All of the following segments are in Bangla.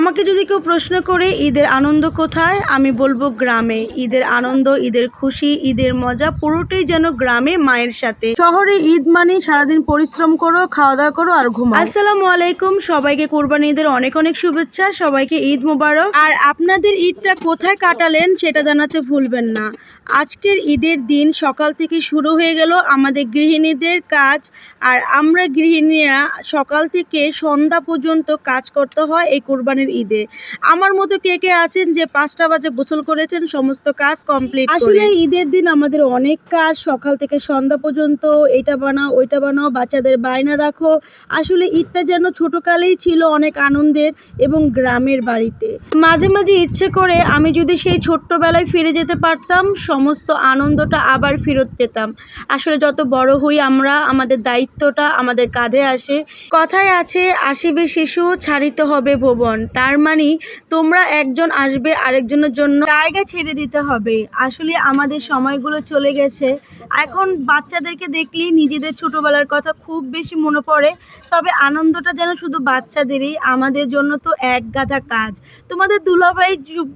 আমাকে যদি কেউ প্রশ্ন করে, ঈদের আনন্দ কোথায়? আমি বলব, গ্রামে। ঈদের আনন্দ, ঈদের খুশি, ঈদের মজা পুরোটাই যেন গ্রামে মায়ের সাথে। শহরে ঈদ মানে সারাদিন পরিশ্রম করো খাওয়া দাওয়া করো আর ঘুমাও। আসসালামু আলাইকুম। সবাইকে কোরবানি ঈদের অনেক অনেক শুভেচ্ছা। সবাইকে ঈদ মোবারক। আর আপনাদের ঈদটা কোথায় কাটালেন সেটা জানাতে ভুলবেন না। আজকের ঈদের দিন সকাল থেকে শুরু হয়ে গেল আমাদের গৃহিণীদের কাজ। আর আমরা গৃহিণীরা সকাল থেকে সন্ধ্যা পর্যন্ত কাজ করতে হয় এই কোরবানির ঈদে। আমার মতো কে কে আছেন যে পাঁচটা বাজে গোসল করেছেন, সমস্ত কাজ কমপ্লিট আসলে ঈদের দিন আমাদের অনেক কাজ, সকাল থেকে সন্ধ্যা পর্যন্ত এটা বানাও, ওইটা বানাও, বাচ্চাদের বায়না রাখো। আসলে ঈদটা যেন ছোটকালেই ছিল অনেক আনন্দের এবং গ্রামের বাড়িতে। মাঝে মাঝে ইচ্ছে করে আমি যদি সেই ছোট্টবেলায় ফিরে যেতে পারতাম, সমস্ত আনন্দটা আবার ফেরত পেতাম। আসলে যত বড় হই আমরা, আমাদের দায়িত্বটা আমাদের কাঁধে আসে। কথায় আছে, আসিবে শিশু, ছাড়িতে হবে ভুবন। তার মানে তোমরা একজন আসবে আরেকজনের জন্য জায়গা ছেড়ে দিতে হবে। আসলে আমাদের সময়গুলো চলে গেছে। এখন বাচ্চাদেরকে দেখলেই নিজেদের ছোটবেলার কথা খুব বেশি মনে পড়ে। তবে আনন্দটা যেন শুধু বাচ্চাদেরই, আমাদের জন্য তো এক গাদা কাজ। তোমাদের দুলাভাই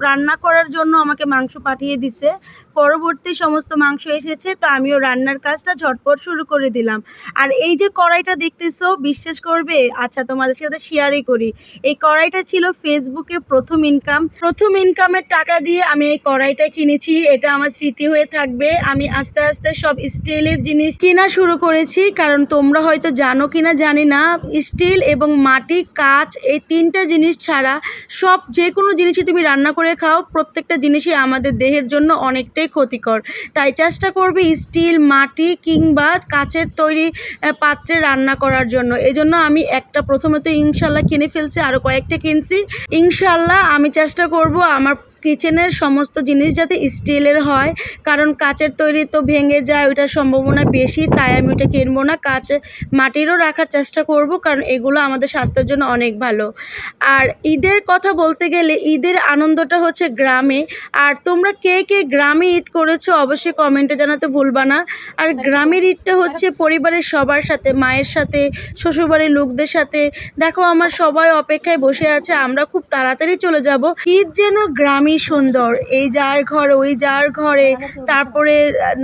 রান্না করার জন্য আমাকে মাংস পাঠিয়ে দিছে। পরবর্তী সমস্ত মাংস এসেছে, তো আমিও রান্নার কাজটা ঝটপট শুরু করে দিলাম। আর এই যে কড়াইটা দেখতেছো, বিশ্বাস করবে? আচ্ছা তোমাদের সাথে শেয়ারই করি। এই কড়াইটা ছিল ফেসবুকে প্রথম ইনকাম প্রথম ইনকামের টাকা দিয়ে আমি এই কড়াইটা কিনেছি, এটা আমার স্মৃতি হয়ে থাকবে। আমি আস্তে আস্তে সব স্টিলের জিনিস কেনা শুরু করেছি, কারণ তোমরা হয়তো জানো কিনা জানি না। স্টিল এবং মাটি, কাঁচ, এই তিনটা জিনিস ছাড়া সব যে কোনো জিনিসই তুমি রান্না করে খাও, প্রত্যেকটা জিনিসই আমাদের দেহের জন্য অনেকটাই ক্ষতিকর। তাই চেষ্টা করবে স্টিল মাটি কিংবা কাচের তৈরি পাত্রে রান্না করার জন্য। এজন্য আমি একটা প্রথমে তো ইনশাল্লাহ কিনে ফেলছি আরও কয়েকটা কিনছি। ইনশাল্লাহ আমি চেষ্টা করব আমার কিচেনের সমস্ত জিনিস যাতে স্টিলের হয়, কারণ কাচের তৈরি তো ভেঙে যায়, ওইটার সম্ভাবনা বেশি, তাই আমি ওটা কিনবো না। কাচ মাটিরও রাখার চেষ্টা করব, কারণ এগুলো আমাদের স্বাস্থ্যের জন্য অনেক ভালো। আর ঈদের কথা বলতে গেলে, ঈদের আনন্দটা হচ্ছে গ্রামে। আর তোমরা কে কে গ্রামে ঈদ করেছ, অবশ্যই কমেন্টে জানাতে ভুলবা না। আর গ্রামের ঈদটা হচ্ছে পরিবারের সবার সাথে, মায়ের সাথে, শ্বশুরবাড়ির লোকদের সাথে। দেখো, আমার সবাই অপেক্ষায় বসে আছে, আমরা খুব তাড়াতাড়ি চলে যাব। ঈদ যেন গ্রামই সুন্দর, এই যার ঘর, ওই যার ঘরে। তারপরে,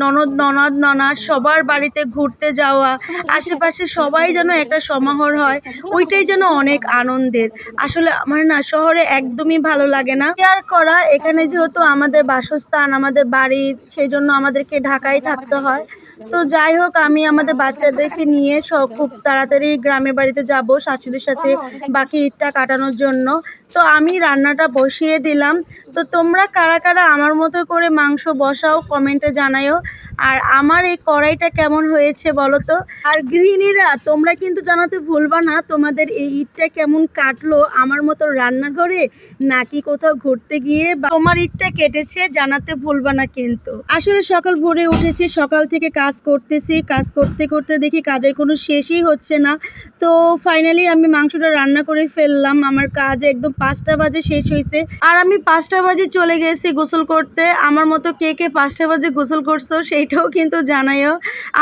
ননদ ননদ, ননাদ, সবার বাড়িতে ঘুরতে যাওয়া। আশেপাশে সবাই যেন একটা সমাহর হয়, ওইটাই যেন অনেক আনন্দের। আসলে আমার না শহরে একদমই ভালো লাগে না। কেয়ার করা, এখানে যেহেতু আমাদের বাসস্থান, আমাদের বাড়ি, সেই জন্য আমাদেরকে ঢাকায় থাকতে হয়। তো যাই হোক, আমি আমাদের বাচ্চাদেরকে নিয়ে সব খুব তাড়াতাড়ি গ্রামের বাড়িতে যাব শাশুড়ির সাথে বাকি ঈদটা কাটানোর জন্য। তো আমি রান্নাটা বসিয়ে দিলাম। তো তোমরা কারা কারা আমার মতো করে মাংস বসাও কমেন্টে জানায়ও। আর আমার এই কড়াইটা কেমন হয়েছে বলো তো? আর গৃহিণীরা, তোমরা কিন্তু জানাতে ভুলবা না, তোমাদের এই ঈদটা কেমন কাটলো আমার মতো রান্নাঘরে, নাকি কোথাও ঘুরতে গিয়ে বা তোমার ঈদটা কেটেছে জানাতে ভুলবা না কিন্তু। আসলে সকাল ভোরে উঠেছি, সকাল থেকে কাজ করতেছি, কাজ করতে করতে দেখি কাজের কোনো শেষই হচ্ছে না। তো ফাইনালি আমি মাংসটা রান্না করে ফেললাম, আমার কাজ একদম পাঁচটা বাজে শেষ হয়েছে। আর আমি পাঁচটা বাজে চলে গেছি গোসল করতে, আমার মতো কে কে পাঁচটা বাজে গোসল করছ সেইটাও কিন্তু জানাইও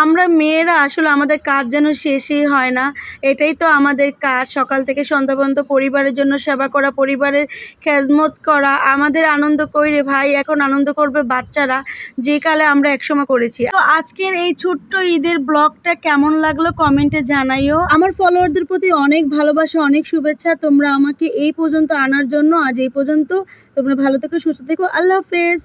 আমরা মেয়েরা আসলে আমাদের কাজ যেন শেষই হয় না। এটাই তো আমাদের কাজ। সকাল থেকে সন্ধ্যা পর্যন্ত পরিবারের জন্য সেবা করা, পরিবারের খেজমত করা। আমাদের আনন্দ কইরে ভাই? এখন আনন্দ করবে বাচ্চারা। যে কালে আমরা একসময় করেছি। তো আজকের এই ছোট্ট ঈদের ব্লগটা কেমন লাগল কমেন্টে জানাইও আমার ফলোয়ারদের প্রতি অনেক ভালোবাসা, অনেক শুভেচ্ছা। তোমরা আমাকে এই পর্যন্ত আনার জন্য আজ এই পর্যন্ত। তোমরা ভালো থেকো, সুস্থ থেকো। আল্লাহ হাফেজ।